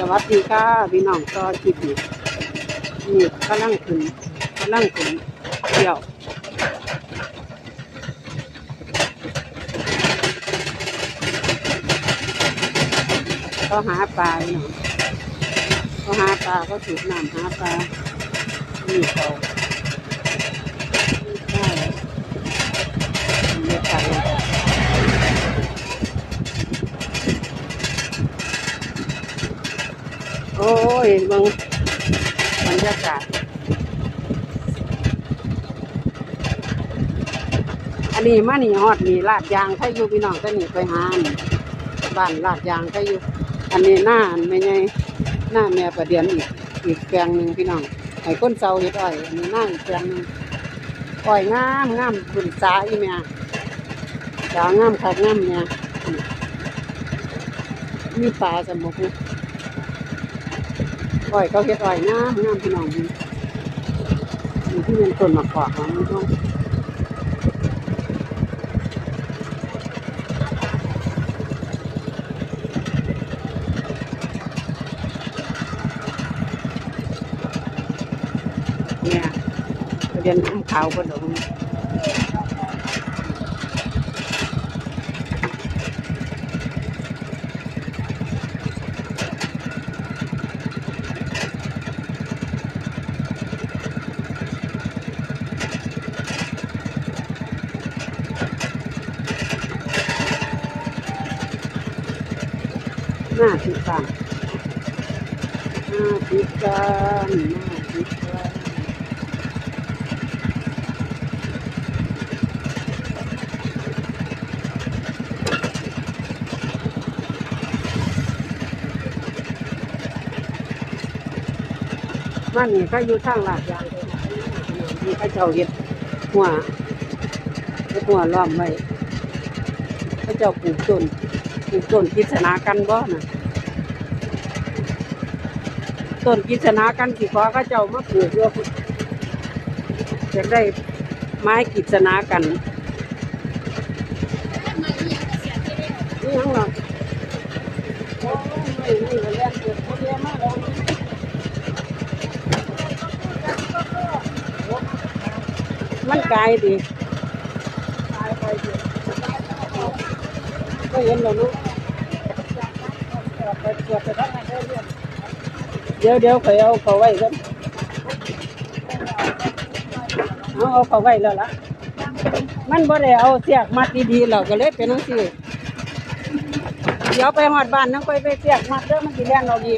สวัสดีค่ะพี่น้องก็คิดดีนี่กำลังขึ้นกำลังขึ้นเดี่ยวก็หาปลาพี่น้องก็หาปลาก็ถูกน้ำหาปลานี่เขา โอ้ยเบิ่งบรรยากาศ อันนี้มานี่ฮอดนี่ลาดยางใครอยู่พี่น้องก็นี่ไปหานบ้านลาดยางใครอยู่ อันนี้หน้าไม่ไงหน้าแม่ประเดียนอีกอีกแปลงหนึ่งพี่น้องไอ้ก้นเสาเห็ดอ้อยอันนี้หน้าอีกแปลงหนึ่งอ้อยงามงามบุญสาอีแม่สางามคักงามเนี่ยมีปลาสมบุก อ้อยเขาเห็ดอ้อยงามงามพี่น้องนี่ที่เป็นต้นมะกอกของมันต้องเนี่ยเรียนน้ำขาวก็ดง ห้าทิศทางหน้าทิศทางหน้าทิศทางมันนี่ก็อยู่ทางลาดยางมีข้าเจ้าเห็ดหัวหัวล้อมไว้ข้าเจ้าปลูกต้น ปลูกต้นกิษณากันบ่น่ะต้นกิษณากันสิขอข้าเจ้ามาปลูกด้วยจะได้ไม้กิษณากันนี่ยังหรอโอ้ยนี่ก็เลี้ยงเกิดคนเลี้ยงมากเลยมันไกลดิ ก็เห็นแล้วเนาะเดี๋ยวเดี๋ยวเขาเอาเขาไว้กันเอาเอาเขาไว้แล้วล่ะ มันบ่ได้เอาเสียกมัดดีๆหราก็เลยเป็นนังซี่เดี๋ยวไปหอดบ้านนั่งไปไปเสียกมัดเด้อมันสิแล่นเราดี